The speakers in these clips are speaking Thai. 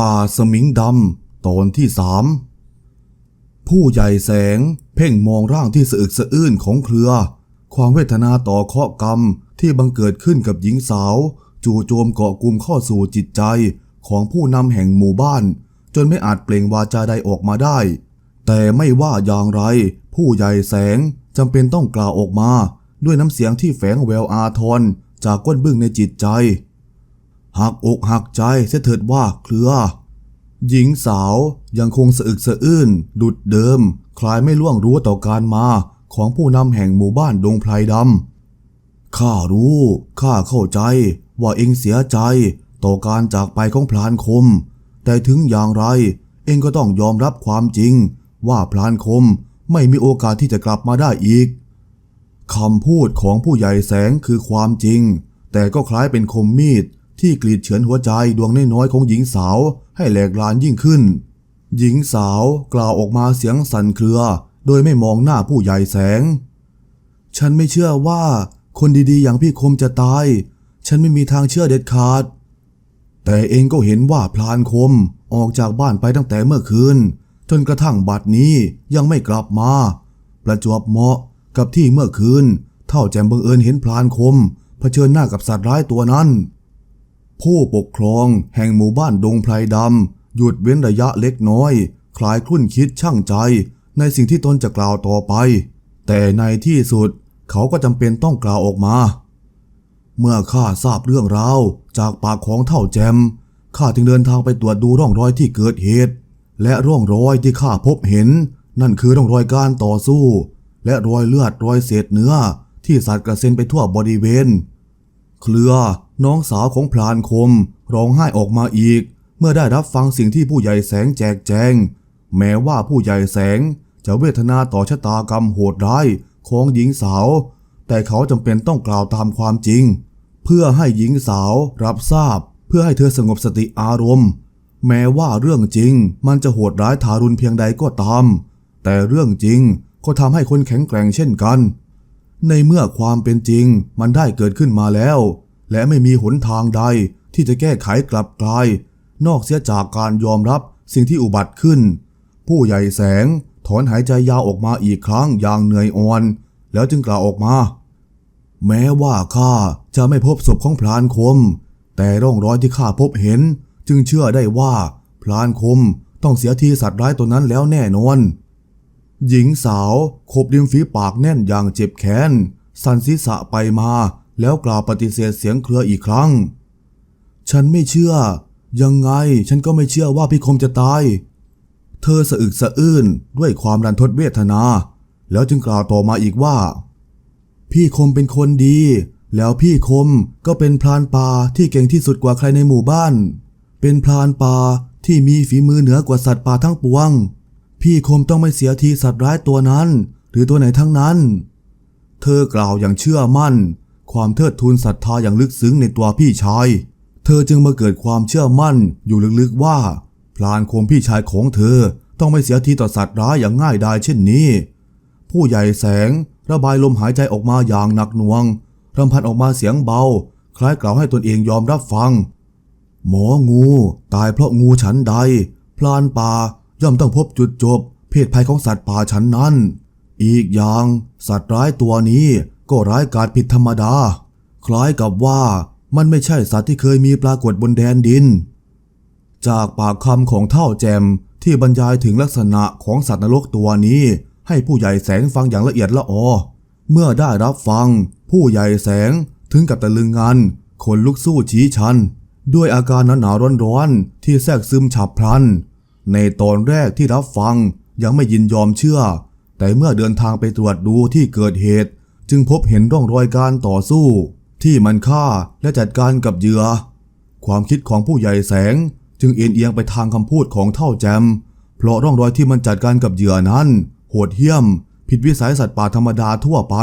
ป่าสมิงดำตอนที่สามผู้ใหญ่แสงเพ่งมองร่างที่สะอึกสะอื้นของเครือ ความเวทนาต่อเคราะกรรมที่บังเกิดขึ้นกับหญิงสาว จู่โจมเกาะกลุ่มเข้าสู่จิตใจของผู้นำแห่งหมู่บ้าน จนไม่อาจเปล่งวาจาใดออกมาได้ แต่ไม่ว่าอย่างไร ผู้ใหญ่แสงจำเป็นต้องกล่าวออกมา ด้วยน้ำเสียงที่แฝงแววอาทรจากก้นบึ้งในจิตใจ หักอกหักใจเสียเถิดว่าเครือ หญิงสาวยังคงสะอึกสะอื้น ดุดเดิม คลายไม่ล่วงรู้ต่อการมาของผู้นำแห่งหมู่บ้านดงไพรดำข้ารู้ข้าเข้าใจว่าเองเสียใจต่อการจากไปของพลานคม แต่ถึงอย่างไร เองก็ต้องยอมรับความจริง ว่าพลานคมไม่มีโอกาสที่จะกลับมาได้อีกคำพูดของผู้ใหญ่แสงคือความจริง แต่ก็คล้ายเป็นคมมีด ที่กรีดเฉือนหัวใจดวงน้อยๆของหญิงสาวให้แหลกลานยิ่งขึ้น หญิงสาวกล่าวออกมาเสียงสั่นเครือ โดยไม่มองหน้าผู้ใหญ่แสง ฉันไม่เชื่อว่าคนดีๆ อย่างพี่คมจะตาย ฉันไม่มีทางเชื่อเด็ดขาด แต่เองก็เห็นว่าพลานคมออกจากบ้านไปตั้งแต่เมื่อคืน จนกระทั่งบัดนี้ยังไม่กลับมา ประจวบเหมาะกับที่เมื่อคืน เท่าแจมบังเอิญเห็นพลานคมเผชิญหน้ากับสัตว์ร้ายตัวนั้น ผู้ปกครองแห่งหมู่บ้านดงไพรดำหยุดเว้นระยะเล็กน้อย คลายคลุ่นคิดช่างใจ ในสิ่งที่ตนจะกล่าวต่อไป แต่ในที่สุดเขาก็จำเป็นต้องกล่าวออกมา เมื่อข้าทราบเรื่องราวจากปากของเท่าแจมข้าจึงเดินทางไปตรวจดูร่องรอยที่เกิดเหตุ และร่องรอยที่ข้าพบเห็น นั่นคือร่องรอยการต่อสู้ และรอยเลือดรอยเศษเนื้อที่สัตว์กระเซ็นไปทั่วบริเวณ เครือ น้องสาวของพลานคม ร้องไห้ออกมาอีก เมื่อได้รับฟังสิ่งที่ผู้ใหญ่แสงแจกแจง แม้ว่าผู้ใหญ่แสงจะเวทนาต่อชะตากรรมโหดร้ายของหญิงสาว แต่เขาจำเป็นต้องกล่าวตามความจริง เพื่อให้หญิงสาวรับทราบ เพื่อให้เธอสงบสติอารมณ์ แม้ว่าเรื่องจริงมันจะโหดร้ายทารุณเพียงใดก็ตาม แต่เรื่องจริงก็ทำให้คนแข็งแกร่งเช่นกัน ในเมื่อความเป็นจริงมันได้เกิดขึ้นมาแล้ว และไม่มีหนทางใดที่จะแก้ไขกลับกลาย นอกเสียจากการยอมรับสิ่งที่อุบัติขึ้น ผู้ใหญ่แสงถอนหายใจยาวออกมาอีกครั้งอย่างเหนื่อยอ่อน แล้วจึงกล่าวออกมา แม้ว่าข้าจะไม่พบศพของพลานคม แต่ร่องรอยที่ข้าพบเห็น จึงเชื่อได้ว่าพลานคมต้องเสียทีสัตว์ร้ายตัวนั้นแล้วแน่นอน หญิงสาวขบริมฝีปากแน่นอย่างเจ็บแค้นสันศีรษะไปมาแล้วกล่าวปฏิเสธเสียงเครืออีกครั้ง ฉันไม่เชื่อ ยังไงฉันก็ไม่เชื่อว่าพี่คมจะตาย เธอสะอึกสะอื้นด้วยความรันทดเวทนา แล้วจึงกล่าวต่อมาอีกว่า พี่คมเป็นคนดี แล้วพี่คมก็เป็นพรานป่าที่เก่งที่สุดกว่าใครในหมู่บ้าน เป็นพรานป่าที่มีฝีมือเหนือกว่าสัตว์ป่าทั้งปวง พี่คมต้องไม่เสียทีสัตว์ร้ายตัวนั้น หรือตัวไหนทั้งนั้น เธอกล่าวอย่างเชื่อมั่น ความเทิดทูนศรัทธาอย่างลึกซึ้งในตัวพี่ชาย เธอจึงมาเกิดความเชื่อมั่นอยู่ลึกๆว่า พลานคมพี่ชายของเธอต้องไม่เสียทีต่อสัตว์ร้ายอย่างง่ายดายเช่นนี้ ผู้ใหญ่แสงระบายลมหายใจออกมาอย่างหนักหน่วงรำพันออกมาเสียงเบา คล้ายกล่าวให้ตนเองยอมรับฟัง หมองู ตายเพราะงูฉันใด พลานป่า ย่อมต้องพบจุดจบ เพศภัยของสัตว์ป่าฉันนั้น อีกอย่าง สัตว์ร้ายตัวนี้ก็ร้ายกาจผิดธรรมดา คล้ายกับว่ามันไม่ใช่สัตว์ที่เคยมีปรากฏบนแดนดิน จากปากคำของเท่าแจมที่บรรยายถึงลักษณะของสัตว์นรกตัวนี้ ให้ผู้ใหญ่แสงฟังอย่างละเอียดละออ เมื่อได้รับฟัง ผู้ใหญ่แสงถึงกับตะลึงงันขนลุกสู้ชี้ชัน ด้วยอาการหนาวๆร้อนๆที่แทรกซึมฉับพลัน ในตอนแรกที่รับฟังยังไม่ยินยอมเชื่อ แต่เมื่อเดินทางไปตรวจดูที่เกิดเหตุ จึงพบเห็นร่องรอยการต่อสู้ ที่มันฆ่าและจัดการกับเหยื่อ ความคิดของผู้ใหญ่แสงจึงเอียงเอียงไปทางคำพูดของเท่าแจม เพราะร่องรอยที่มันจัดการกับเหยื่อนั้น โหดเหี้ยม ผิดวิสัยสัตว์ป่าธรรมดาทั่วไป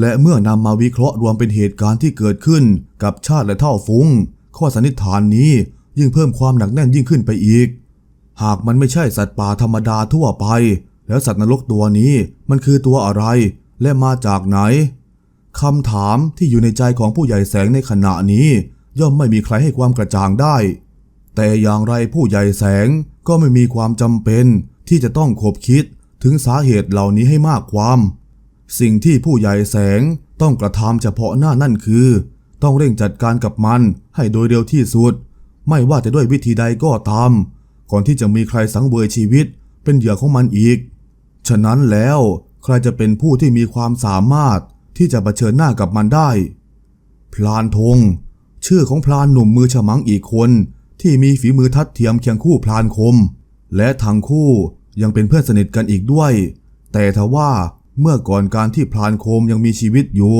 และเมื่อนำมาวิเคราะห์รวมเป็นเหตุการณ์ที่เกิดขึ้นกับชาติและเท่าฟุงข้อสันนิษฐานนี้ยิ่งเพิ่มความหนักแน่นยิ่งขึ้นไปอีก หากมันไม่ใช่สัตว์ป่าธรรมดาทั่วไป แล้วสัตว์นรกตัวนี้มันคือตัวอะไร และมาจากไหนคำถามที่อยู่ในใจของผู้ใหญ่แสงในขณะนี้ ย่อมไม่มีใครให้ความกระจ่างได้ แต่อย่างไรผู้ใหญ่แสงก็ไม่มีความจำเป็น ที่จะต้องคบคิดถึงสาเหตุเหล่านี้ให้มากความ สิ่งที่ผู้ใหญ่แสงต้องกระทำเฉพาะหน้านั่นคือ ต้องเร่งจัดการกับมันให้โดยเร็วที่สุด ไม่ว่าจะด้วยวิธีใดก็ตาม ก่อนที่จะมีใครสังเวยชีวิต เป็นเหยื่อของมันอีก ฉะนั้นแล้วใครจะเป็นผู้ที่มีความสามารถที่จะเผชิญหน้ากับมันได้ พลานธง ชื่อของพลานหนุ่มมือฉมังอีกคน ที่มีฝีมือทัดเทียมเคียงคู่พลานคม และทั้งคู่ยังเป็นเพื่อนสนิทกันอีกด้วย แต่ทว่าเมื่อก่อนการที่พลานคมยังมีชีวิตอยู่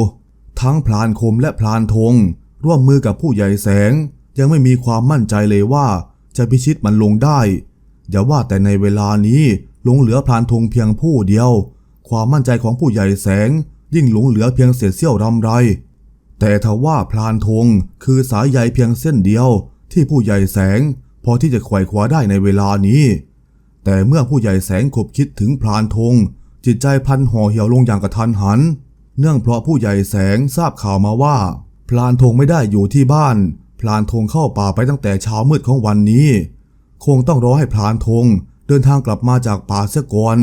ทั้งพลานคมและพลานธงร่วมมือกับผู้ใหญ่แสง ยังไม่มีความมั่นใจเลยว่า จะพิชิตมันลงได้ อย่าว่าแต่ในเวลานี้หลงเหลือพลานธงเพียงผู้เดียว ความมั่นใจของผู้ใหญ่แสง ยิ่งหลงเหลือเพียงเศษเสี้ยวรำไร แต่ทว่าพลานธงคือสายใยเพียงเส้นเดียว ที่ผู้ใหญ่แสง พอที่จะไขว่คว้าได้ในเวลานี้ แต่เมื่อผู้ใหญ่แสงขบคิดถึงพลานธงจิตใจพันห่อเหี่ยวลงอย่างกระทันหัน เนื่องเพราะผู้ใหญ่แสงทราบข่าวมาว่า พลานธงไม่ได้อยู่ที่บ้าน พลานธงเข้าป่าไปตั้งแต่เช้ามืดของวันนี้ คงต้องรอให้พลานธงเดินทางกลับมาจากป่าเสียก่อน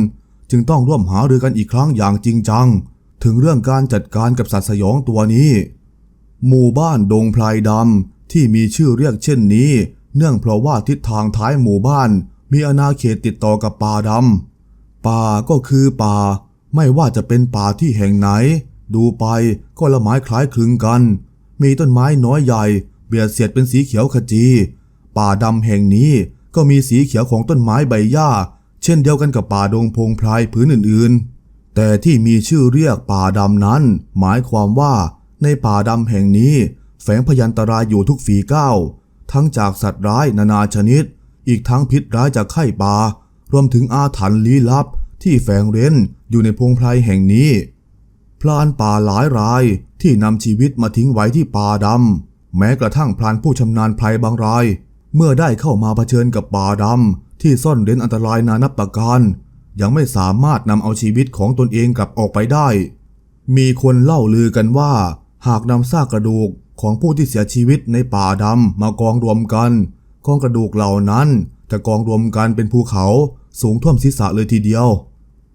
จึงต้องร่วมหารือกันอีกครั้งอย่างจริงจัง ถึงเรื่องการจัดการกับสัตว์สยองตัวนี้ หมู่บ้านดงพลายดำที่มีชื่อเรียกเช่นนี้ เนื่องเพราะว่าทิศทางท้ายหมู่บ้าน มีอาณาเขตติดต่อกับป่าดำป่าก็คือป่า ไม่ว่าจะเป็นป่าที่แห่งไหน ดูไปก็ละไม้คล้ายคลึงกัน มีต้นไม้น้อยใหญ่ เบียดเสียดเป็นสีเขียวขจี ป่าดำแห่งนี้ก็มีสีเขียวของต้นไม้ใบหญ้า เช่นเดียวกันกับป่าดงพงไพรพื้นอื่นๆ แต่ที่มีชื่อเรียกป่าดำนั้น หมายความว่าในป่าดำแห่งนี้ แฝงพยันตรายอยู่ทุกฝีก้าวทั้งจากสัตว์ร้ายนานาชนิด อีกทั้งพิษร้ายจากไข้ป่ารวมถึงอาถรรพ์ลี้ลับ ที่แฝงเร้นอยู่ในพงไพรแห่งนี้ พลานป่าหลายรายที่นำชีวิตมาทิ้งไว้ที่ป่าดำ แม้กระทั่งพลานผู้ชำนาญไพรบางราย เมื่อได้เข้ามาเผชิญกับป่าดำที่ซ่อนเร้นอันตรายนานับประการ ยังไม่สามารถนำเอาชีวิตของตนเองกลับออกไปได้ มีคนเล่าลือกันว่า หากนำซากกระดูกของผู้ที่เสียชีวิตในป่าดำมากองรวมกันกองกระดูกเหล่านั้นจะกองรวมกันเป็นภูเขาสูงท่วมศีรษะเลยทีเดียว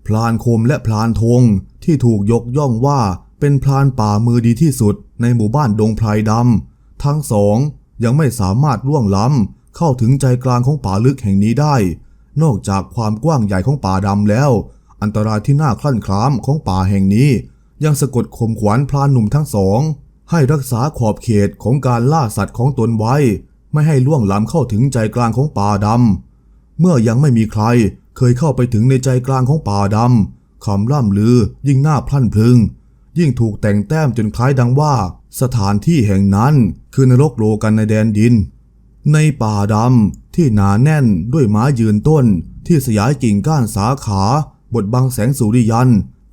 พลานคมและพลานธงที่ถูกยกย่องว่าเป็นพลานป่ามือดีที่สุดในหมู่บ้านดงไพรดำ ทั้งสองยังไม่สามารถล่วงล้ำเข้าถึงใจกลางของป่าลึกแห่งนี้ได้ นอกจากความกว้างใหญ่ของป่าดำแล้ว อันตรายที่น่าคลั่นคล้ามของป่าแห่งนี้ ยังสะกดข่มขวัญพลานหนุ่มทั้งสอง ให้รักษาขอบเขตของการล่าสัตว์ของตนไว้ ไม่ให้ล่วงล้ำเข้าถึงใจกลางของป่าดำเมื่อยังไม่มีใครเคยเข้าไปถึงในใจกลางของป่าดำคำล่ำลือยิ่งน่าพลั่นพลึง ยิ่งถูกแต่งแต้มจนคล้ายดังว่า สถานที่แห่งนั้นคือนรกโลกันในแดนดิน ในป่าดำที่หนาแน่นด้วยไม้ยืนต้น ที่สยายกิ่งก้านสาขา บดบังแสงสุริยัน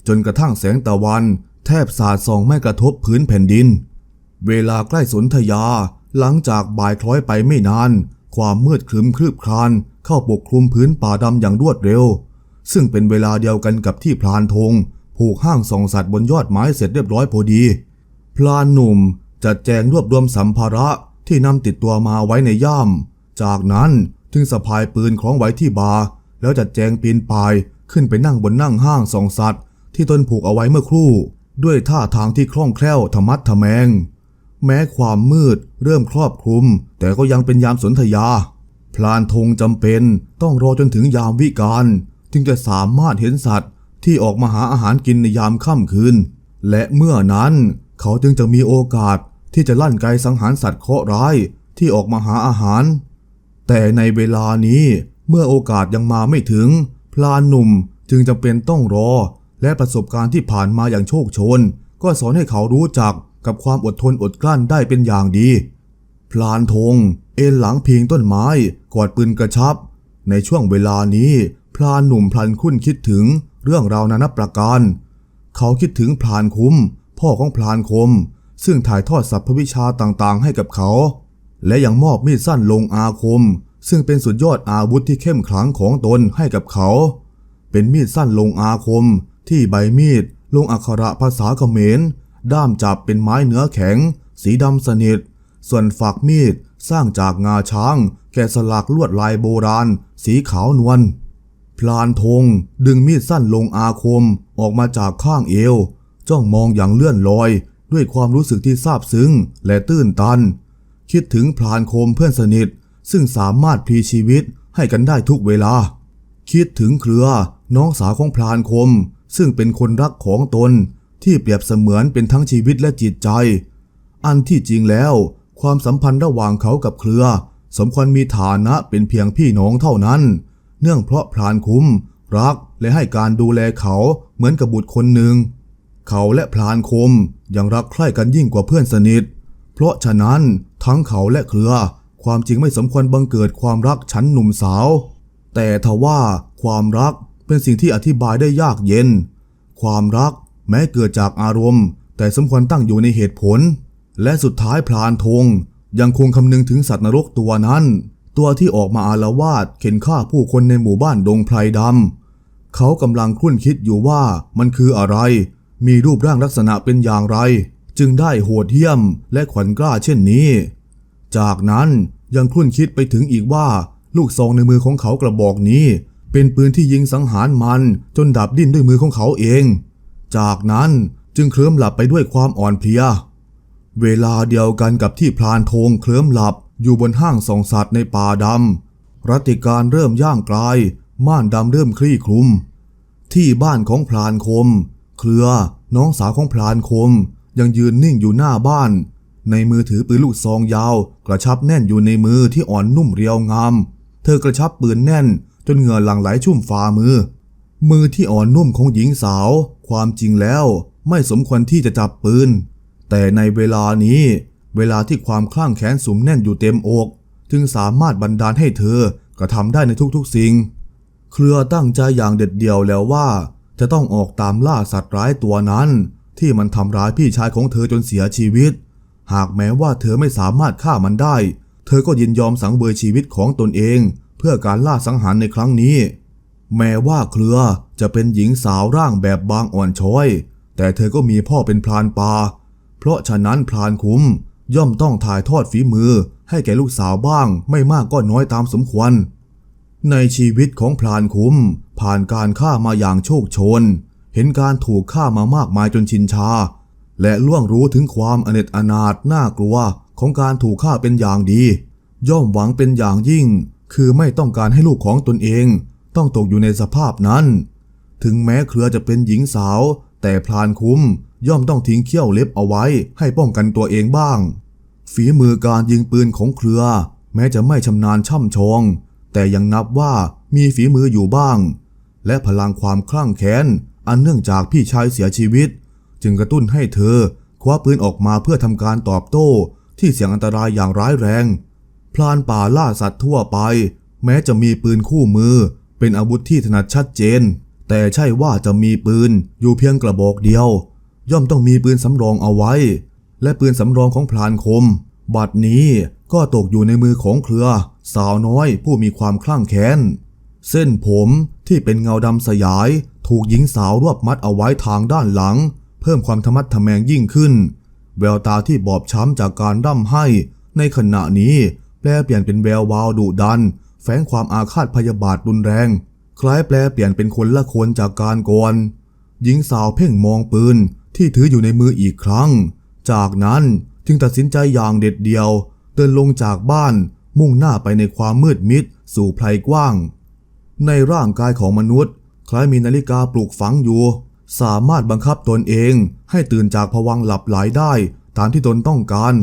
จนกระทั่งแสงตะวัน แทบสาดส่องไม่กระทบพื้นแผ่นดิน เวลาใกล้สนธยา หลังจากบ่ายคล้อยไปไม่นาน ความมืดครึมคลืบคลาน เข้าปกคลุมพื้นป่าดำอย่างรวดเร็ว ซึ่งเป็นเวลาเดียวกันกับที่พลานธง ผูกห้างส่องสัตว์บนยอดไม้เสร็จเรียบร้อยพอดี พลานหนุ่มจัดแจงรวบรวมสัมภาระที่นำติดตัวมาไว้ในย่าม จากนั้นจึงสะพายปืนคล้องไว้ที่บาแล้วจัดแจงปีนป่ายขึ้นไปนั่งบนนั่งห้างส่องสัตว์ ที่ตนผูกเอาไว้เมื่อครู่ ด้วยท่าทางที่คล่องแคล่วธรรมัดทะแมง แม้ความมืดเริ่มครอบคลุม แต่ก็ยังเป็นยามสนธยา พลานธงจำเป็นต้องรอจนถึงยามวิกาลจึงจะสามารถเห็นสัตว์ ที่ออกมาหาอาหารกินในยามค่ำคืน และเมื่อนั้นเขาจึงจะมีโอกาสที่จะลั่นไกสังหารสัตว์เคราะห์ร้ายที่ออกมาหาอาหาร แต่ในเวลานี้เมื่อโอกาสยังมาไม่ถึง พลานหนุ่มจึงจำเป็นต้องรอ และประสบการณ์ที่ผ่านมาอย่างโชคโชน ก็สอนให้เขารู้จักกับความอดทนอดกลั้นได้เป็นอย่างดี พลานธง เอ็นหลังพิงต้นไม้ กอดปืนกระชับ ในช่วงเวลานี้ พลานหนุ่มพลันคุ้นคิดถึง เรื่องราวนานับประการ เขาคิดถึงพลานคุ้ม พ่อของพลานคม ซึ่งถ่ายทอดสรรพวิชาต่างๆ ให้กับเขา และยังมอบมีดสั้นลงอาคม ซึ่งเป็นสุดยอดอาวุธที่เข้มขลังของตนให้กับเขา เป็นมีดสั้นลงอาคม ที่ใบมีดลงอักขระภาษาเขมร ด้ามจับเป็นไม้เนื้อแข็ง สีดำสนิท ส่วนฝักมีดสร้างจากงาช้าง แกะสลักลวดลายโบราณ สีขาวนวล พลานธงดึงมีดสั้นลงอาคมออกมาจากข้างเอว จ้องมองอย่างเลื่อนลอย ด้วยความรู้สึกที่ซาบซึ้งและตื้นตัน คิดถึงพลานคมเพื่อนสนิท ซึ่งสามารถพลีชีวิตให้กันได้ทุกเวลา คิดถึงเครือน้องสาวของพลานคม ซึ่งเป็นคนรักของตนที่เปรียบเสมือนเป็นทั้งชีวิตและจิตใจ อันที่จริงแล้ว ความสัมพันธ์ระหว่างเขากับเครือ สมควรมีฐานะเป็นเพียงพี่น้องเท่านั้น เนื่องเพราะพลานคุ้ม รักและให้การดูแลเขาเหมือนกับบุตรคนหนึ่ง เขาและพลานคมยังรักใคร่กันยิ่งกว่าเพื่อนสนิท เพราะฉะนั้นทั้งเขาและเครือ ความจริงไม่สมควรบังเกิดความรักชั้นหนุ่มสาว แต่ทว่าความรักเป็นสิ่งที่อธิบายได้ยากเย็น ความรักแม้เกิดจากอารมณ์ แต่สมควรตั้งอยู่ในเหตุผล และสุดท้ายพลานธงยังคงคำนึงถึงสัตว์นรกตัวนั้น ตัวที่ออกมาอาละวาดเข็นฆ่าผู้คนในหมู่บ้านดงไพรดำเขากำลังครุ่นคิดอยู่ว่ามันคืออะไร มีรูปร่างลักษณะเป็นอย่างไร จึงได้โหดเหี้ยมและขวัญกล้าเช่นนี้ จากนั้นยังครุ่นคิดไปถึงอีกว่า ลูกซองในมือของเขากระบอกนี้ เป็นปืนที่ยิงสังหารมันจนดับดิ้นด้วยมือของเขาเอง จากนั้นจึงเคลิ้มหลับไปด้วยความอ่อนเพลีย เวลาเดียวกันกับที่พลานธงเคลิ้มหลับ อยู่บนห้างส่องสัตว์ในป่าดำรัติการเริ่มย่างกลาย ม่านดำเริ่มคลี่คลุม ที่บ้านของพลานคม เครือน้องสาวของพลานคม ยังยืนนิ่งอยู่หน้าบ้าน ในมือถือปืนลูกซองยาว กระชับแน่นอยู่ในมือที่อ่อนนุ่มเรียวงาม เธอกระชับปืนแน่น จนเหงื่อหลั่งไหลชุ่มฝ่ามือ มือที่อ่อนนุ่มของหญิงสาว ความจริงแล้วไม่สมควรที่จะจับปืน แต่ในเวลานี้ เวลาที่ความคลั่งแค้นสุมแน่นอยู่เต็มอก จึงสามารถบันดาลให้เธอกระทำได้ในทุกๆสิ่ง เครือตั้งใจอย่างเด็ดเดี่ยวแล้วว่า จะต้องออกตามล่าสัตว์ร้ายตัวนั้น ที่มันทำร้ายพี่ชายของเธอจนเสียชีวิต หากแม้ว่าเธอไม่สามารถฆ่ามันได้ เธอก็ยินยอมสังเวยชีวิตของตนเอง เพื่อการล่าสังหารในครั้งนี้ แม้ว่าเครือจะเป็นหญิงสาวร่างแบบบางอ่อนช้อย แต่เธอก็มีพ่อเป็นพรานป่าเพราะฉะนั้นพรานคุ้ม ย่อมต้องถ่ายทอดฝีมือให้แก่ลูกสาวบ้าง ไม่มากก็น้อยตามสมควร ในชีวิตของพรานคุ้ม ผ่านการฆ่ามาอย่างโชคชน เห็นการถูกฆ่ามามากมายจนชินชา และล่วงรู้ถึงความอเนจอนาถน่ากลัวของการถูกฆ่าเป็นอย่างดี ย่อมหวังเป็นอย่างยิ่ง คือไม่ต้องการให้ลูกของตนเอง ต้องตกอยู่ในสภาพนั้น ถึงแม้เครือจะเป็นหญิงสาว แต่พลานคุ้ม ย่อมต้องทิ้งเขี้ยวเล็บเอาไว้ให้ป้องกันตัวเองบ้าง ฝีมือการยิงปืนของเครือ แม้จะไม่ชำนาญช่ำชอง แต่ยังนับว่ามีฝีมืออยู่บ้าง และพลังความคลั่งแค้น อันเนื่องจากพี่ชายเสียชีวิต จึงกระตุ้นให้เธอ คว้าปืนออกมาเพื่อทำการตอบโต้ ที่เสี่ยงอันตรายอย่างร้ายแรง พลานป่าล่าสัตว์ทั่วไป แม้จะมีปืนคู่มือ เป็นอาวุธที่ถนัดชัดเจน แต่ใช่ว่าจะมีปืนอยู่เพียงกระบอกเดียว ย่อมต้องมีปืนสำรองเอาไว้ และปืนสำรองของพลานคม บัดนี้ก็ตกอยู่ในมือของเครือ สาวน้อยผู้มีความคลั่งแค้น เส้นผมที่เป็นเงาดำสยาย ถูกหญิงสาวรวบมัดเอาไว้ทางด้านหลัง เพิ่มความทะมัดทะแมงยิ่งขึ้น แววตาที่บอบช้ำจากการร่ำไห้ ในขณะนี้แปลเปลี่ยนเป็นแวววาวดุดัน แฝงความอาฆาตพยาบาทรุนแรง คล้ายแปลเปลี่ยนเป็นคนละคนจากการก่อนหญิงสาวเพ่งมองปืน ที่ถืออยู่ในมืออีกครั้ง จากนั้นจึงตัดสินใจอย่างเด็ดเดียว เดินลงจากบ้านมุ่งหน้าไปในความมืดมิด สู่ไพรกว้าง ในร่างกายของมนุษย์ คล้ายมีนาฬิกาปลูกฝังอยู่ สามารถบังคับตนเองให้ตื่นจากภวังหลับไหลได้ ตามที่ตนต้องการ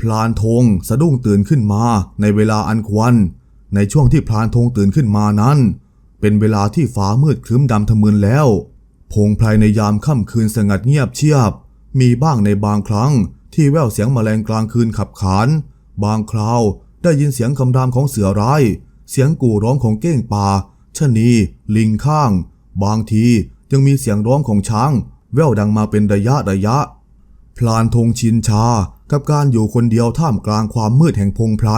พลานธงสะดุ้งตื่นขึ้นมาในเวลาอันควร ในช่วงที่พลานธงตื่นขึ้นมานั้น เป็นเวลาที่ฟ้ามืดครึ้มดำทะมึนแล้ว พงไพรในยามค่ำคืนสงัดเงียบเชียบ มีบ้างในบางครั้งที่แววเสียงแมลงกลางคืนขับขาน บางคราวได้ยินเสียงคำรามของเสือร้าย เสียงกู่ร้องของเก้งป่าชะนี ลิงข้าง บางทียังมีเสียงร้องของช้าง แววดังมาเป็นระยะระยะ พลานธงชินชากับการอยู่คนเดียวท่ามกลางความมืดแห่งพงไพร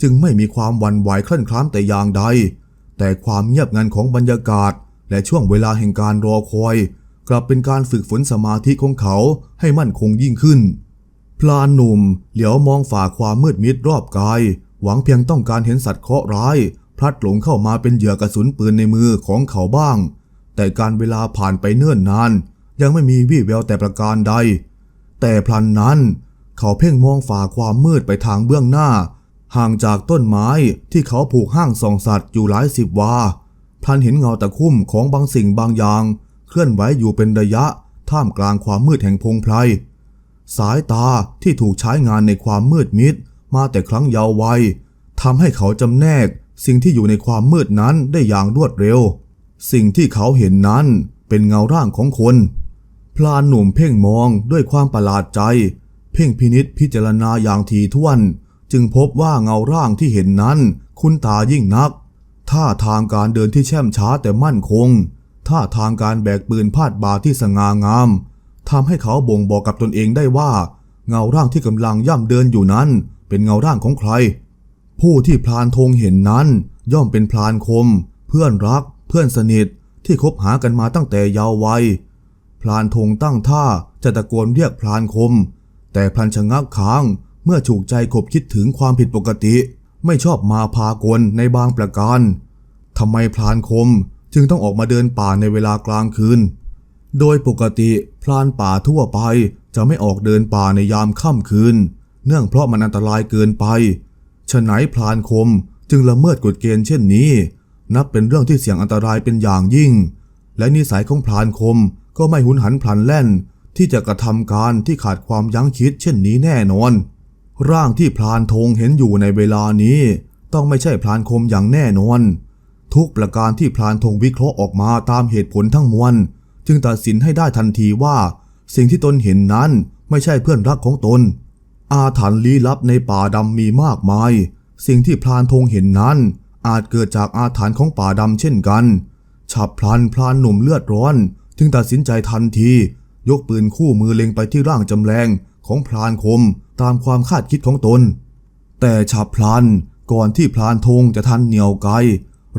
จึงไม่มีความวันไหวคลั่นคล้ามแต่อย่างใด แต่ความเงียบงันของบรรยากาศ และช่วงเวลาแห่งการรอคอย กลับเป็นการฝึกฝนสมาธิของเขาให้มั่นคงยิ่งขึ้น พลานหนุ่มเหลียวมองฝ่าความมืดมิดรอบกาย หวังเพียงต้องการเห็นสัตว์เคราะห์ร้าย พลัดหลงเข้ามาเป็นเหยื่อกระสุนปืนในมือของเขาบ้าง แต่การเวลาผ่านไปเนิ่นนาน ยังไม่มีวี่แววแต่ประการใด แต่พลันนั้น เขาเพ่งมองฝ่าความมืดไปทางเบื้องหน้าห่างจากต้นไม้ที่เขาผูกห้างส่องสัตว์อยู่หลายสิบวา พลันเห็นเงาตะคุ่มของบางสิ่งบางอย่าง เคลื่อนไหวอยู่เป็นระยะ ท่ามกลางความมืดแห่งพงไพร สายตาที่ถูกใช้งานในความมืดมิด มาแต่ครั้งยาววัยทำให้เขาจำแนก สิ่งที่อยู่ในความมืดนั้นได้อย่างรวดเร็ว สิ่งที่เขาเห็นนั้นเป็นเงาร่างของคน พลานหนุ่มเพ่งมองด้วยความประหลาดใจ เพ่งพินิษพิจารณาอย่างถี่ถ้วน จึงพบว่าเงาร่างที่เห็นนั้น คุ้นตายิ่งนัก ท่าทางการเดินที่แช่มช้าแต่มั่นคง ท่าทางการแบกปืนพาดบ่าที่สง่างามทำให้เขาบ่งบอกกับตนเองได้ว่า เงาร่างที่กำลังย่ำเดินอยู่นั้น เป็นเงาร่างของใคร ผู้ที่พลานธงเห็นนั้น ย่อมเป็นพลานคม เพื่อนรัก เพื่อนสนิทที่คบหากันมาตั้งแต่เยาว์วัยพลานธงตั้งท่าจะตะโกนเรียกพลานคม แต่พลันชะงักค้างเมื่อถูกใจขบคิดถึงความผิดปกติ ไม่ชอบมาพากลในบางประการทำไมพลานคมจึงต้องออกมาเดินป่าในเวลากลางคืน โดยปกติพลานป่าทั่วไปจะไม่ออกเดินป่าในยามค่ำคืน เนื่องเพราะมันอันตรายเกินไป ฉะไหนพลานคมจึงละเมิดกฎเกณฑ์เช่นนี้ นับเป็นเรื่องที่เสี่ยงอันตรายเป็นอย่างยิ่ง และนิสัยของพลานคมก็ไม่หุนหันพลันแล่น ที่จะกระทำการที่ขาดความยั้งคิดเช่นนี้แน่นอน ร่างที่พลานธงเห็นอยู่ในเวลานี้ ต้องไม่ใช่พลานคมอย่างแน่นอน ทุกประการที่พลานธงวิเคราะห์ออกมาตามเหตุผลทั้งมวลจึงตัดสินให้ได้ทันทีว่า สิ่งที่ตนเห็นนั้นไม่ใช่เพื่อนรักของตน อาถรรพ์ลี้ลับในป่าดำมีมากมาย สิ่งที่พลานธงเห็นนั้น อาจเกิดจากอาถรรพ์ของป่าดำเช่นกัน ฉับพลันพลานหนุ่มเลือดร้อน จึงตัดสินใจทันที ยกปืนคู่มือเล็งไปที่ร่างจำแรง ของพลานคมตามความคาดคิดของตน แต่ฉับพลันก่อนที่พลานธงจะทันเหนียวไกล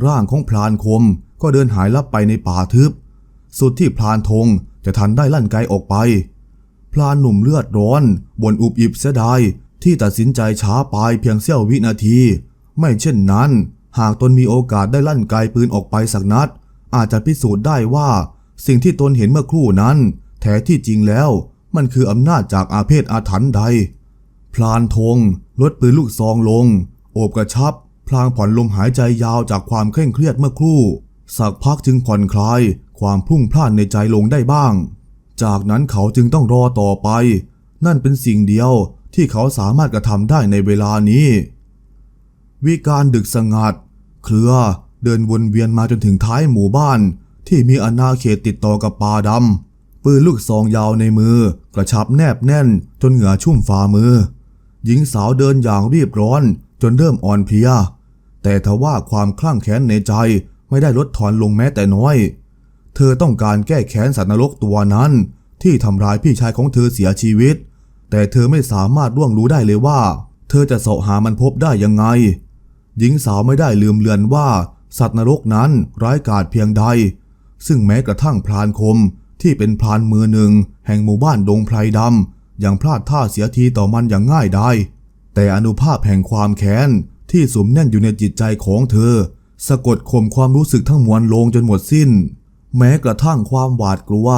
ร่างของพลานคมก็เดินหายลับไปในป่าทึบ สุดที่พลานธงจะทันได้ลั่นไกลออกไป พลานหนุ่มเลือดร้อนบนอุบอิบเสียดายที่ตัดสินใจช้าไปเพียงเสี้ยววินาที ไม่เช่นนั้น หากตนมีโอกาสได้ลั่นไกลปืนออกไปสักนัด อาจจะพิสูจน์ได้ว่า สิ่งที่ตนเห็นเมื่อครู่นั้น แท้ที่จริงแล้ว มันคืออำนาจจากอาเพศอาถรรพ์ใด พลานธงลดปืนลูกซองลง โอบกระชับ พลางผ่อนลมหายใจยาวจากความเคร่งเครียดเมื่อครู่ สักพักจึงผ่อนคลาย ความพุ่งพล่านในใจลงได้บ้าง จากนั้นเขาจึงต้องรอต่อไป นั่นเป็นสิ่งเดียวที่เขาสามารถกระทำได้ในเวลานี้ วิการดึกสงัด เครือเดินวนเวียนมาจนถึงท้ายหมู่บ้าน ที่มีอาณาเขตติดต่อกับป่าดำ ปืนลูกซองยาวในมือ กระชับแนบแน่น จนเหงื่อชุ่มฝ่ามือ หญิงสาวเดินอย่างรีบร้อน จนเริ่มอ่อนเพลีย แต่ทว่าความคลั่งแค้นในใจไม่ได้ลดทอนลงแม้แต่น้อย เธอต้องการแก้แค้นสัตว์นรกตัวนั้น ที่ทำร้ายพี่ชายของเธอเสียชีวิต แต่เธอไม่สามารถล่วงรู้ได้เลยว่า เธอจะเสาะหามันพบได้ยังไง หญิงสาวไม่ได้ลืมเลือนว่า สัตว์นรกนั้นร้ายกาจเพียงใด ซึ่งแม้กระทั่งพรานคม ที่เป็นพรานมือหนึ่ง แห่งหมู่บ้านดงไพรดำยังพลาดท่าเสียทีต่อมันอย่างง่ายได้แต่อนุภาพแห่งความแค้นที่สมแน่นอยู่ในจิตใจของเธอ สะกดข่มความรู้สึกทั้งมวลลงจนหมดสิ้น แม้กระทั่งความหวาดกลัว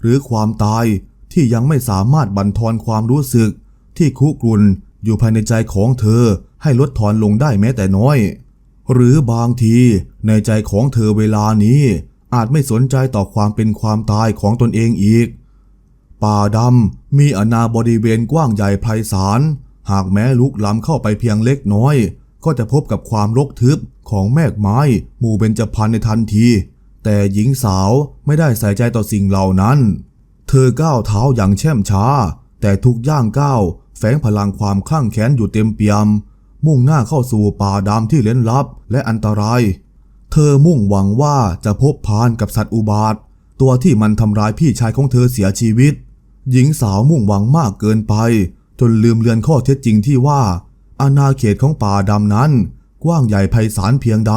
หรือความตายที่ยังไม่สามารถบั่นทอนความรู้สึก ที่คุกรุนอยู่ภายในใจของเธอให้ลดทอนลงได้แม้แต่น้อย หรือบางทีในใจของเธอเวลานี้ อาจไม่สนใจต่อความเป็นความตายของตนเองอีก ป่าดำมีอนาบริเวณกว้างใหญ่ไพศาล หากแม้ลุกล้ำเข้าไปเพียงเล็กน้อย ก็จะพบกับความรกทึบของแมกไม้หมู่เบญจพรรณในทันที แต่หญิงสาวไม่ได้ใส่ใจต่อสิ่งเหล่านั้น เธอก้าวเท้าอย่างแช่มช้า แต่ทุกย่างก้าวแฝงพลังความคลั่งแค้นอยู่เต็มเปี่ยม มุ่งหน้าเข้าสู่ป่าดำที่เล้นลับและอันตราย เธอมุ่งหวังว่าจะพบพานกับสัตว์อุบาท ตัวที่มันทำร้ายพี่ชายของเธอเสียชีวิต หญิงสาวมุ่งหวังมากเกินไป จนลืมเลือนข้อเท็จจริงที่ว่า อาณาเขตของป่าดำนั้น กว้างใหญ่ไพศาลเพียงใด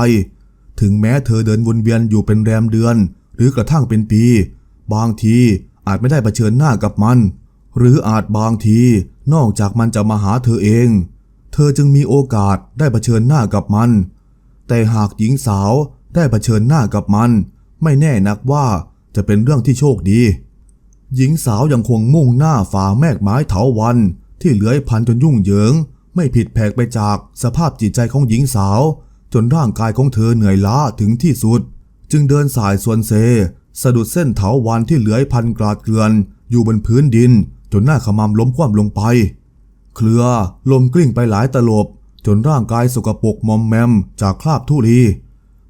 ถึงแม้เธอเดินวนเวียนอยู่เป็นแรมเดือน หรือกระทั่งเป็นปี บางทีอาจไม่ได้เผชิญหน้ากับมัน หรืออาจบางทีนอกจากมันจะมาหาเธอเองเเธอจึงมีโอกาสได้เผชิญหน้ากับมัน แต่หากหญิงสาวได้เผชิญหน้ากับมัน ไม่แน่นักว่าจะเป็นเรื่องที่โชคดี หญิงสาวยังคงมุ่งหน้าฝ่าแมกไม้เถาวันที่เลื้อยพันจนยุ่งเหยิง ไม่ผิดแผกไปจากสภาพจิตใจของหญิงสาว จนร่างกายของเธอเหนื่อยล้าถึงที่สุด จึงเดินสายส่วนเซ สะดุดเส้นเถาวันที่เลื้อยพันกราดเกลือนอยู่บนพื้นดิน จนหน้าขมำล้มคว่ำลงไป เครือลมกลิ้งไปหลายตลบ จนร่างกายสกปรกมอมแมมจากคราบทุลี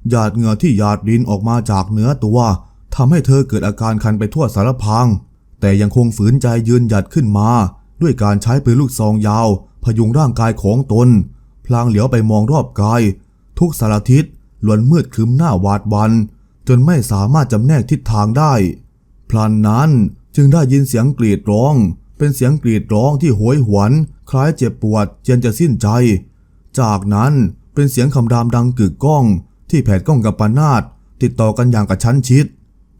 หยาดเหงื่อที่หยาดรินออกมาจากเนื้อตัวทำให้เธอเกิดอาการคันไปทั่วสารพรางแต่ยังคงฝืนใจยืนหยัดขึ้นมา ด้วยการใช้ปืนลูกซองยาว พยุงร่างกายของตน พลางเหลียวไปมองรอบกาย ทุกสารทิศล้วนมืดครึ้มหน้าหวาดวัน จนไม่สามารถจำแนกทิศทางได้ พลันนั้นจึงได้ยินเสียงกรีดร้อง เป็นเสียงกรีดร้องที่โหยหวน คล้ายเจ็บปวดเจียนจะสิ้นใจ จากนั้นเป็นเสียงคำรามดังกึกก้อง ที่แผดก้องกับปนาดติดต่อกันอย่างกระชั้นชิด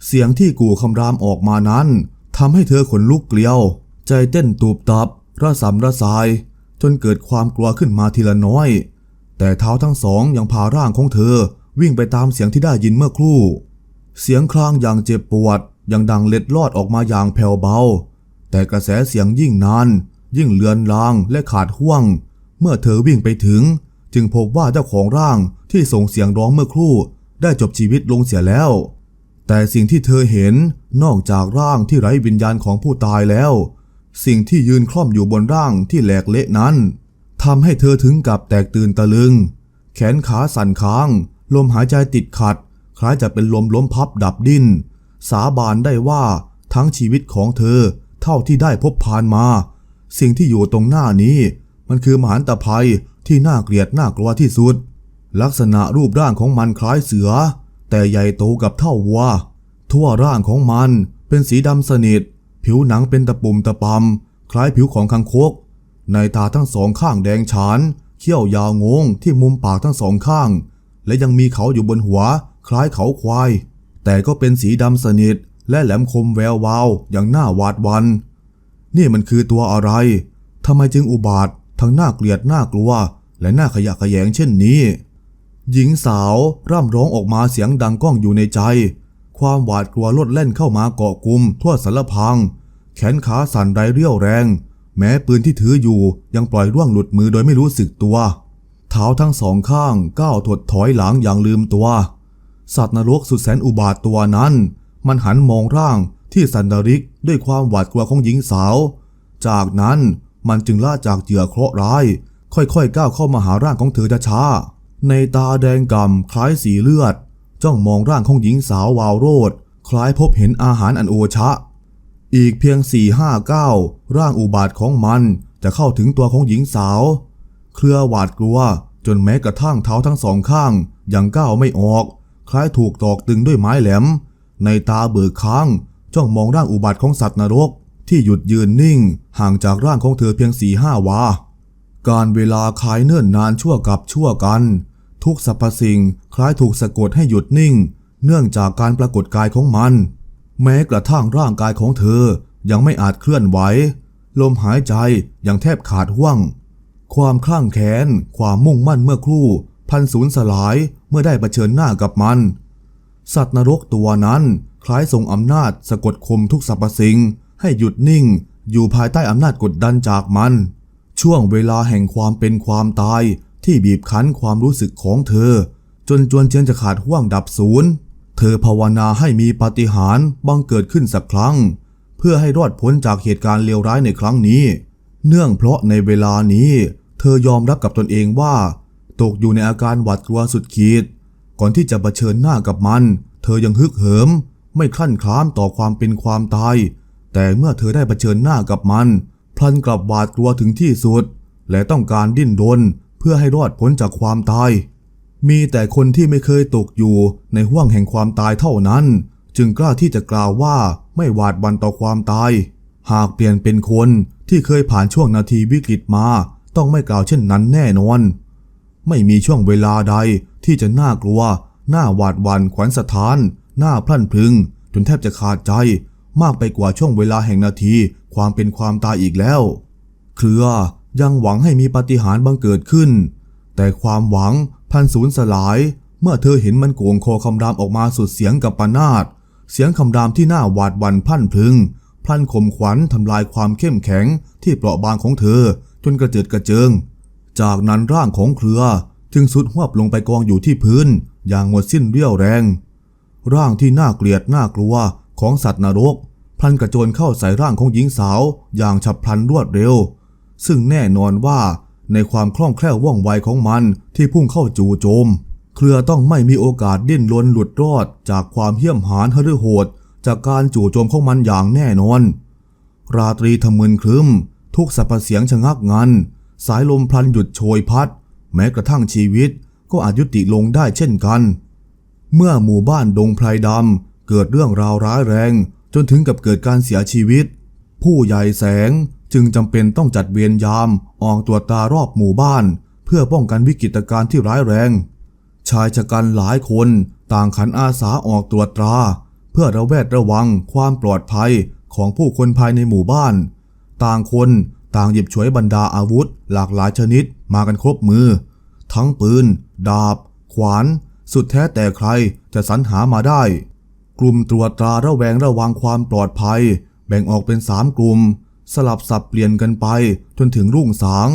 เสียงที่กู่คำรามออกมานั้นทำให้เธอขนลุกเกลียว ใจเต้นตูบตับระสำระสาย จนเกิดความกลัวขึ้นมาทีละน้อย แต่เท้าทั้งสองยังพาร่างของเธอวิ่งไปตามเสียงที่ได้ยินเมื่อครู่ เสียงครางอย่างเจ็บปวดยังดังเล็ดลอดออกมาอย่างแผ่วเบา แต่กระแสเสียงยิ่งนาน ยิ่งเลือนลางและขาดห่วง เมื่อเธอวิ่งไปถึง จึงพบว่าเจ้าของร่างที่ส่งเสียงร้องเมื่อครู่ ได้จบชีวิตลงเสียแล้ว แต่สิ่งที่เธอเห็นนอกจากร่างที่ไร้วิญญาณของผู้ตายแล้ว สิ่งที่ยืนคล่อมอยู่บนร่างที่แหลกเละนั้นทำให้เธอถึงกับแตกตื่นตะลึง แขนขาสั่นค้าง ลมหายใจติดขัด คล้ายจะเป็นลมล้มพับดับดิ้น สาบานได้ว่าทั้งชีวิตของเธอเท่าที่ได้พบผ่านมา สิ่งที่อยู่ตรงหน้านี้ มันคือมหันตภัยที่น่าเกลียดน่ากลัวที่สุด ลักษณะรูปร่างของมันคล้ายเสือ แต่ใหญ่โตกับเท่าวัว ทั่วร่างของมันเป็นสีดำสนิท ผิวหนังเป็นตะปุ่มตะปำคล้ายผิวของคังคก ในตาทั้งสองข้างแดงฉาน เขี้ยวยาวงงที่มุมปากทั้งสองข้าง และยังมีเขาอยู่บนหัว คล้ายเขาควาย แต่ก็เป็นสีดำสนิทและแหลมคมแวววาวอย่างน่าหวาดหวัน นี่มันคือตัวอะไรทำไมจึงอุบาท ทั้งน่าเกลียดน่ากลัว และน่าขยะแขยงเช่นนี้ หญิงสาวร่ำร้องออกมาเสียงดังก้องอยู่ในใจ ความหวาดกลัวลดเล่นเข้ามาเกาะกลุ่มทั่วสารพัง แขนขาสั่นไรเรี่ยวแรง แม้ปืนที่ถืออยู่ยังปล่อยร่วงหลุดมือโดยไม่รู้สึกตัวเท้าทั้งสองข้างก้าวถดถอยหลังอย่างลืมตัว สัตว์นรกสุดแสนอุบาทตัวนั้น มันหันมองร่างที่สันดาริกด้วยความหวาดกลัวของหญิงสาว จากนั้น มันจึงล่าจากเหยื่อเคราะห์ร้าย ค่อยๆก้าวเข้ามาหาร่างของเธอช้าๆในตาแดงกำคล้ายสีเลือด จ้องมองร่างของหญิงสาววาวโรด คล้ายพบเห็นอาหารอันโอชะ อีกเพียงสี่ห้าก้าร่างอุบาทของมันจะเข้าถึงตัวของหญิงสาว เครือหวาดกลัว จนแม้กระทั่งเท้าทั้งสองข้างยังก้าวไม่ออก คล้ายถูกตอกตึงด้วยไม้แหลม ในตาเบิกค้างจ้องมองร่างอุบาทของสัตว์นรก ที่หยุดยืนนิ่งห่างจากร่างของเธอเพียงสี่ห้าวา การเวลาคลายเนิ่นนานชั่วกับชั่วกัน ทุกสรรพสิ่งคล้ายถูกสะกดให้หยุดนิ่ง เนื่องจากการปรากฏกายของมัน แม้กระทั่งร่างกายของเธอยังไม่อาจเคลื่อนไหวลมหายใจยังแทบขาดห่วง ความคลั่งแค้น ความมุ่งมั่นเมื่อครู่ พันสูญสลายเมื่อได้เผชิญหน้ากับมัน สัตว์นรกตัวนั้นคล้ายทรงอำนาจสะกดข่มทุกสรรพสิ่ง ให้หยุดนิ่ง อยู่ภายใต้อำนาจกดดันจากมัน ช่วงเวลาแห่งความเป็นความตายที่บีบคั้นความรู้สึกของเธอ จนจวนเจียนจะขาดห่วงดับศูนย์ เธอภาวนาให้มีปาฏิหาริย์บังเกิดขึ้นสักครั้ง เพื่อให้รอดพ้นจากเหตุการณ์เลวร้ายในครั้งนี้ เนื่องเพราะในเวลานี้ เธอยอมรับกับตนเองว่า ตกอยู่ในอาการหวาดกลัวสุดขีด ก่อนที่จะเผชิญหน้ากับมัน เธอยังฮึกเหิม ไม่คลั่นคล้ามต่อความเป็นความตาย แต่เมื่อเธอได้เผชิญหน้ากับมัน พลันกลับหวาดกลัวถึงที่สุด และต้องการดิ้นรนเพื่อให้รอดพ้นจากความตาย มีแต่คนที่ไม่เคยตกอยู่ในห่วงแห่งความตายเท่านั้น จึงกล้าที่จะกล่าวว่าไม่หวาดหวันต่อความตาย หากเปลี่ยนเป็นคนที่เคยผ่านช่วงนาทีวิกฤตมา ต้องไม่กล่าวเช่นนั้นแน่นอน ไม่มีช่วงเวลาใดที่จะน่ากลัว น่าหวาดหวั่นขวัญสถาน น่าพลั่นพลึง จนแทบจะขาดใจ มากไปกว่าช่วงเวลาแห่งนาที ความเป็นความตายอีกแล้ว เครือยังหวังให้มีปาฏิหาริย์บังเกิดขึ้น แต่ความหวังพันสูญสลาย เมื่อเธอเห็นมันโกงคอคำรามออกมาสุดเสียงกับปนาดเสียงคำรามที่น่าหวาดวันพันพลึง พลันข่มขวัญทำลายความเข้มแข็งที่เปราะบางของเธอ จนกระเจิดกระเจิง จากนั้นร่างของเครือ จึงสุดหวบลงไปกองอยู่ที่พื้น อย่างหมดสิ้นเรี่ยวแรง ร่างที่น่าเกลียดน่ากลัว ของสัตว์นรก พลันกระโจนเข้าใส่ร่างของหญิงสาวอย่างฉับพลันรวดเร็ว ซึ่งแน่นอนว่าในความคล่องแคล่วว่องไวของมันที่พุ่งเข้าจู่โจม เครือต้องไม่มีโอกาสดิ้นรนหลุดรอดจากความเหี้ยมหาญหฤโหด จากการจู่โจมของมันอย่างแน่นอน ราตรีทำมึนครึ้ม ทุกสรรพเสียงชะงักงัน สายลมพลันหยุดโชยพัด แม้กระทั่งชีวิตก็อาจยุติลงได้เช่นกัน เมื่อหมู่บ้านดงไพรดำ เกิดเรื่องราวร้ายแรง จนถึงกับเกิดการเสียชีวิต ผู้ใหญ่แสงจึงจำเป็นต้องจัดเวรยามออกตรวจตารอบหมู่บ้าน เพื่อป้องกันวิกฤตการณ์ที่ร้ายแรง ชายชะกันหลายคนต่างขันอาสาออกตรวจตรา เพื่อระแวดระวังความปลอดภัยของผู้คนภายในหมู่บ้าน ต่างคนต่างหยิบฉวยบรรดาอาวุธ หลากหลายชนิดมากันครบมือ ทั้งปืน ดาบ ขวาน สุดแท้แต่ใครจะสรรหามาได้ กลุ่มตรวจตราระแวงระวังความปลอดภัย แบ่งออกเป็นสามกลุ่ม สลับสับเปลี่ยนกันไปจนถึงรุ่งสาง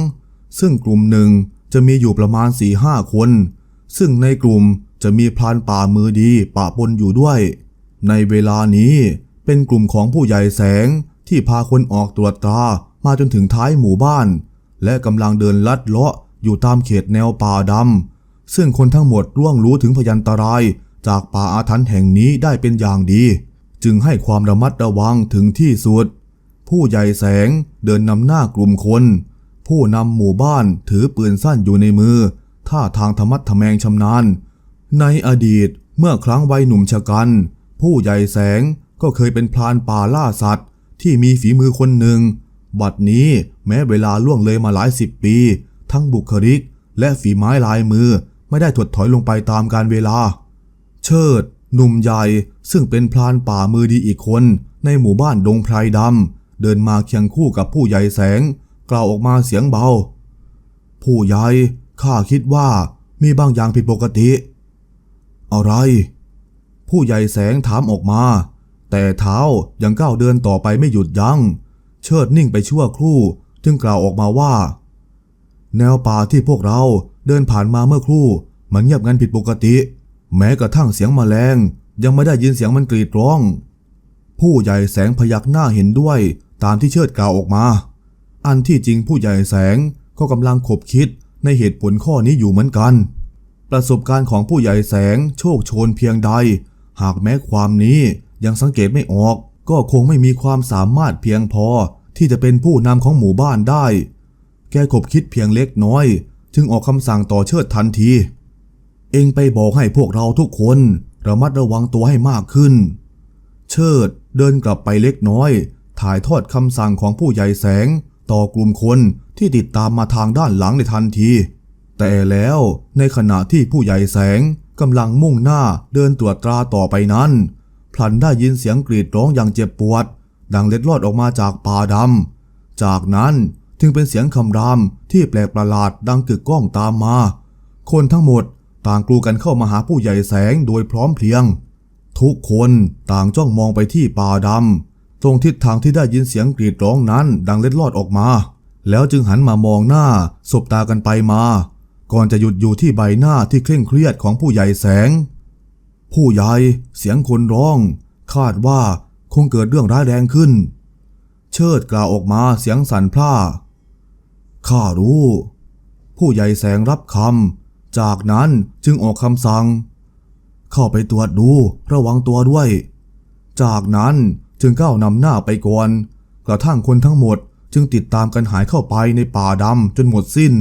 ซึ่งกลุ่มหนึ่งจะมีอยู่ประมาณ4ี่ห้าคน ซึ่งในกลุ่มจะมีพรานป่ามือดีปะปนอยู่ด้วย ในเวลานี้เป็นกลุ่มของผู้ใหญ่แสงที่พาคนออกตรวจตรามาจนถึงท้ายหมู่บ้าน และกำลังเดินลัดเลาะอยู่ตามเขตแนวป่าดำซึ่งคนทั้งหมดร่วงรู้ถึงพยันตราย จากป่าอาถรรพ์แห่งนี้ได้เป็นอย่างดี จึงให้ความระมัดระวังถึงที่สุด ผู้ใหญ่แสงเดินนำหน้ากลุ่มคน ผู้นำหมู่บ้านถือปืนสั้นอยู่ในมือ ท่าทางธรรมัดทะแมงชำนาญ ในอดีตเมื่อครั้งวัยหนุ่มชะกัน ผู้ใหญ่แสงก็เคยเป็นพรานป่าล่าสัตว์ ที่มีฝีมือคนหนึ่ง บัดนี้แม้เวลาล่วงเลยมาหลายสิบปี ทั้งบุคลิก และฝีไม้ลายมือไม่ได้ถดถอยลงไปตามการเวลา เชิด หนุ่มใหญ่ ซึ่งเป็นพรานป่ามือดีอีกคน ในหมู่บ้านดงไพรดำเดินมาเคียงคู่กับผู้ใหญ่แสง กล่าวออกมาเสียงเบา ผู้ใหญ่ข้าคิดว่ามีบางอย่างผิดปกติ อะไร ผู้ใหญ่แสงถามออกมา แต่เท้ายังก้าวเดินต่อไปไม่หยุดยัง้ง เชิดนิ่งไปชั่วครู่ จึงกล่าวออกมาว่า แนวป่าที่พวกเราเดินผ่านมาเมื่อครู่ มันเงียบงันผิดปกติ แม้กระทั่งเสียงแมลงยังไม่ได้ยินเสียงมันกรีดร้อง ผู้ใหญ่แสงพยักหน้าเห็นด้วยตามที่เชิดกล่าวออกมา อันที่จริงผู้ใหญ่แสงก็กำลังขบคิดในเหตุผลข้อนี้อยู่เหมือนกัน ประสบการณ์ของผู้ใหญ่แสงโชคโชนเพียงใด หากแม้ความนี้ยังสังเกตไม่ออก ก็คงไม่มีความสามารถเพียงพอที่จะเป็นผู้นำของหมู่บ้านได้ แกขบคิดเพียงเล็กน้อย จึงออกคำสั่งต่อเชิดทันที องไปบอกให้พวกเราทุกคนระมัดระวังตัวให้มากขึ้น เชิดเดินกลับไปเล็กน้อย ถ่ายทอดคำสั่งของผู้ใหญ่แสง ต่อกลุ่มคนที่ติดตามมาทางด้านหลังในทันที แต่แล้วในขณะที่ผู้ใหญ่แสงกำลังมุ่งหน้าเดินตรวจตราต่อไปนั้น พลันได้ยินเสียงกรีดร้องอย่างเจ็บปวด ดังเล็ดลอดออกมาจากป่าดำ จากนั้นจึงเป็นเสียงคำรามที่แปลกประหลาดดังกึกก้องตามมา คนทั้งหมด ต่างกลูกันเข้ามาหาผู้ใหญ่แสงโดยพร้อมเพรียง ทุกคนต่างจ้องมองไปที่ป่าดำตรงทิศทางที่ได้ยินเสียงกรีดร้องนั้นดังเล็ดลอดออกมา แล้วจึงหันมามองหน้าสบตากันไปมา ก่อนจะหยุดอยู่ที่ใบหน้าที่เคร่งเครียดของผู้ใหญ่แสง ผู้ใหญ่เสียงคนร้อง คาดว่าคงเกิดเรื่องร้ายแรงขึ้น เชิดกล่าวออกมาเสียงสั่นพร่าข้ารู้ ผู้ใหญ่แสงรับคำ จากนั้นจึงออกคำสั่ง เข้าไปตรวจดูระวังตัวด้วย จากนั้นจึงก้าวนำหน้าไปก่อนกระทั่งคนทั้งหมดจึงติดตามกันหายเข้าไปในป่าดำจนหมดสิ้น